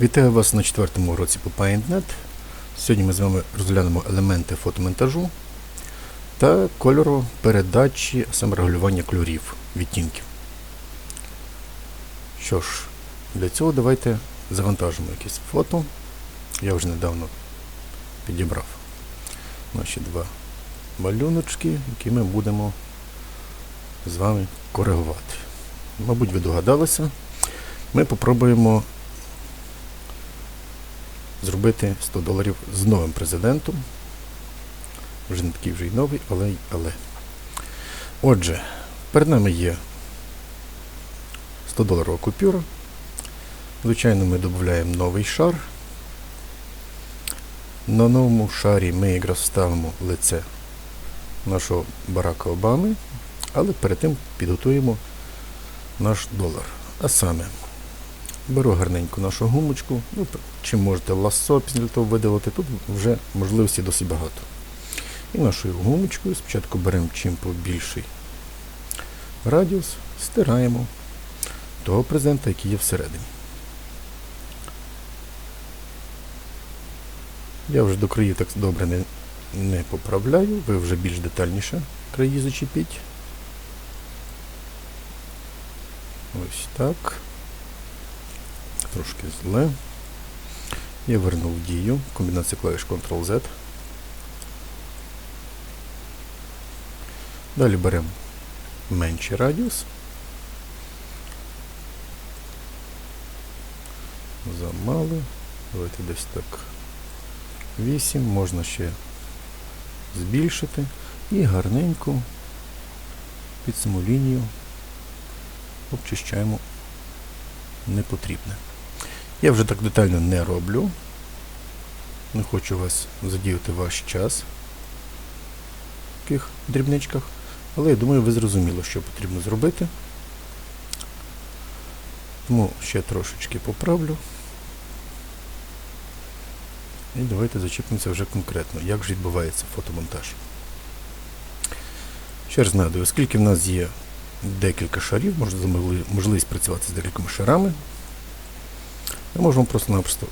Вітаю вас на четвертому уроці по PaintNet. Сьогодні ми з вами розглянемо елементи фотомонтажу та кольору передачі, а саме регулювання кольорів, відтінків. Що ж, для цього давайте завантажимо якесь фото. Я вже недавно підібрав наші два малюночки, які ми будемо з вами коригувати. Мабуть, ви догадалися. Ми попробуємо зробити 100 доларів з новим президентом. Вже не такий вже й новий, але й але. Отже, перед нами є 100 доларова купюра. Звичайно, ми додаємо новий шар. На новому шарі ми якраз ставимо лице нашого Барака Обами, але перед тим підготуємо наш долар. А саме беру гарненьку нашу гумочку, ну, чи можете лассо після того видавати, тут вже можливості досить багато. І нашою гумочкою спочатку беремо чим побільший радіус, стираємо того презента, який є всередині. Я вже до країв так добре не, не поправляю, ви вже більш детальніше краї зачепіть. Ось так. Трошки зле. Я вернув дію. Комбінація клавіш Ctrl-Z. Далі беремо менший радіус. Замало. Давайте десь так 8. Можна ще збільшити. І гарненько під саму лінію обчищаємо непотрібне. Я вже так детально не роблю. Не хочу вас задіяти ваш час в таких дрібничках. Але я думаю, ви зрозуміли, що потрібно зробити. Тому ще трошечки поправлю. І давайте зачепимося вже конкретно, як ж відбувається фотомонтаж. Ще раз нагадую, оскільки в нас є декілька шарів, можна можливість працювати з декількома шарами. Ми можемо просто-напросто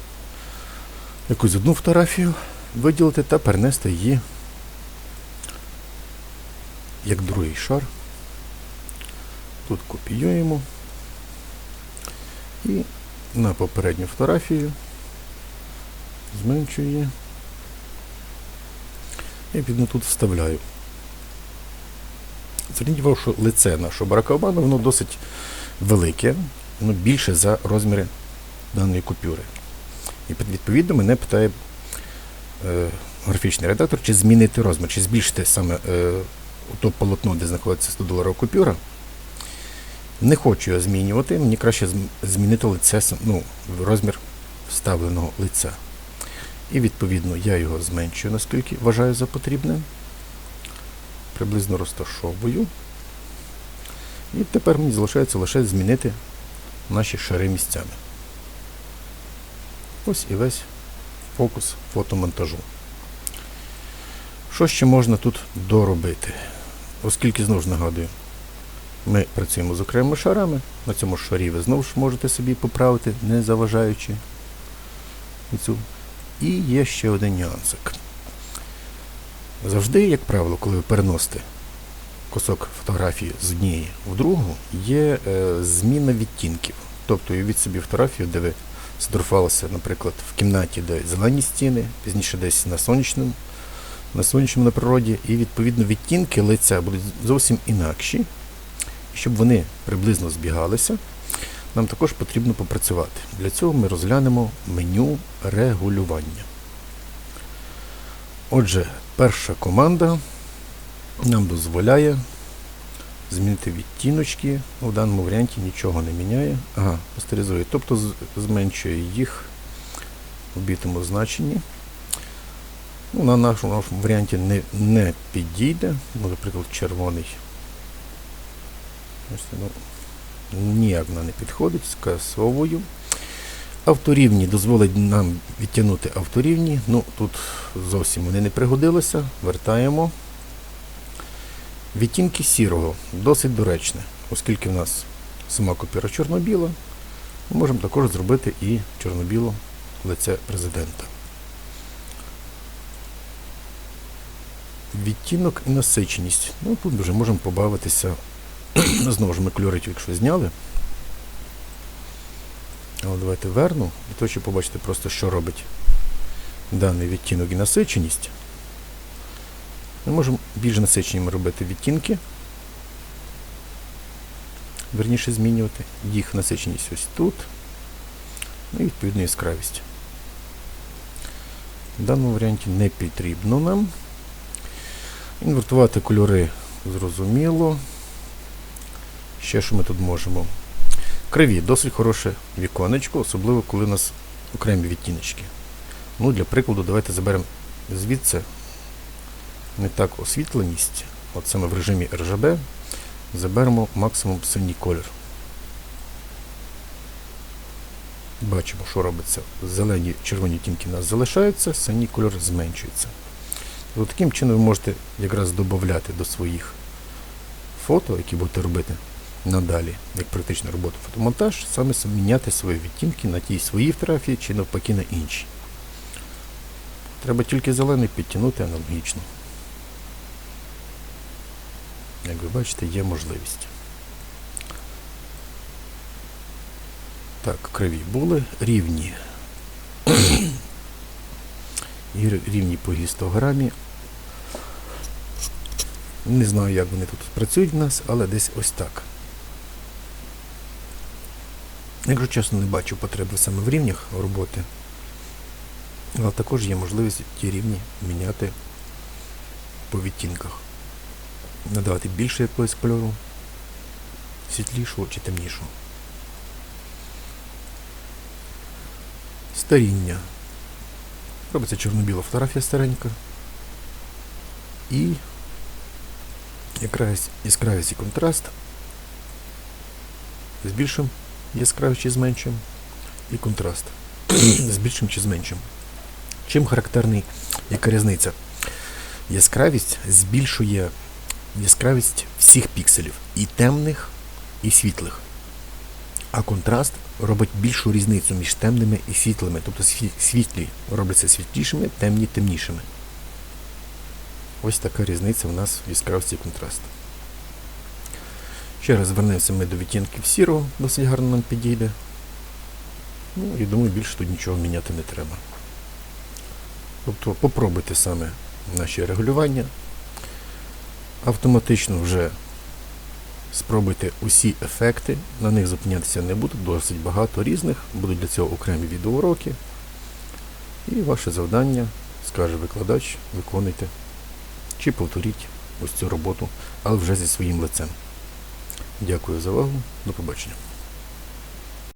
якусь одну фотографію виділити та перенести її як другий шар. Тут копіюємо і на попередню фотографію зменшую її і відповідно тут вставляю. Зверніть увагу, що лице нашого Барака Обами, воно досить велике, воно більше за розміри даної купюри. І відповідно мене питає е, графічний редактор, чи змінити розмір, чи збільшити саме е, то полотно, де знаходиться 100 доларова купюра. Не хочу його змінювати, мені краще змінити лице, ну, розмір вставленого лиця. І відповідно я його зменшую, наскільки вважаю за потрібне приблизно розташовую. І тепер мені залишається лише змінити наші шари місцями. Ось і весь фокус фотомонтажу. Що ще можна тут доробити? Оскільки, знову ж нагадую, ми працюємо з окремими шарами, на цьому шарі ви знову ж можете собі поправити, не заважаючи. І є ще один нюансик. Завжди, як правило, коли ви переносите кусок фотографії з однієї в другу, є е, зміна відтінків. Тобто уявіть собі фотографію, де ви сфотографувалися, наприклад, в кімнаті, де зелені стіни, пізніше десь на сонячному, на сонячному на природі, і відповідно відтінки лиця будуть зовсім інакші. Щоб вони приблизно збігалися, нам також потрібно попрацювати. Для цього ми розглянемо меню регулювання. Отже, перша команда нам дозволяє змінити відтіночки. В даному варіанті нічого не міняє. Ага, пастеризує, тобто зменшує їх в бітому значенні. Ну, На нашому, нашому варіанті не не підійде. Ну, Наприклад, червоний. Ось, ну, Ніяк вона не підходить, скасовую. Авторівні дозволить нам відтягнути авторівні. Ну, Тут зовсім вони не пригодилися. Вертаємо. Відтінки сірого досить доречне, оскільки в нас сама копіра чорно-біла, Ми можемо також зробити і чорно-біло лице президента. Відтінок і насиченість. Ну, тут вже можемо побавитися. Знову ж ми кольори тільки що зняли. Але давайте верну, для того, щоб побачити просто, що робить даний відтінок і насиченість. Ми можемо більш насиченими робити відтінки. Верніше змінювати. Їх насиченість ось тут. Ну і відповідно яскравість. В даному варіанті не потрібно нам. Інвертувати кольори зрозуміло. Ще що ми тут можемо? Криві, досить хороше віконечко, особливо коли у нас окремі відтіночки. Ну, Для прикладу, давайте заберемо звідси не так освітленість. От саме в режимі RGB заберемо максимум синій колір. Бачимо, що робиться. Зелені червоні тінки у нас залишаються, синій кольор зменшується. От таким чином ви можете якраз додати до своїх фото, які будете робити надалі, як практична робота фотомонтаж, саме міняти свої відтінки на ті свої фотографії чи навпаки на інші. Треба тільки зелений підтягнути аналогічно. Як ви бачите, є можливість. Так, криві були рівні. І рівні по гістограмі. Не знаю, як вони тут працюють в нас, але десь ось так. Якщо чесно, не бачу потреби саме в рівнях роботи. Але також є можливість ті рівні міняти по відтінках. Надавати більше якогось кольору, світлішого чи темнішого. Старіння. Робиться чорно-біла фотографія старенька. І якраз яскравість і контраст. Збільшимо яскравість чи зменшимо. І контраст. Збільшимо чи зменшимо. Чим характерний, яка різниця? Яскравість збільшує яскравість всіх пікселів, і темних, і світлих. А контраст робить більшу різницю між темними і світлими. Тобто світлі робляться світлішими, темні темнішими. Ось така різниця в нас в яскравості контрасту. Ще раз звернемося ми до відтінків сірого, досить гарно нам підійде. Ну і думаю, більше тут нічого міняти не треба. Тобто попробуйте саме наші регулювання. Автоматично вже спробуйте усі ефекти, на них зупинятися не буду, досить багато різних, будуть для цього окремі відеоуроки. І ваше завдання, скаже викладач, виконуйте чи повторіть ось цю роботу, але вже зі своїм лицем. Дякую за увагу, до побачення.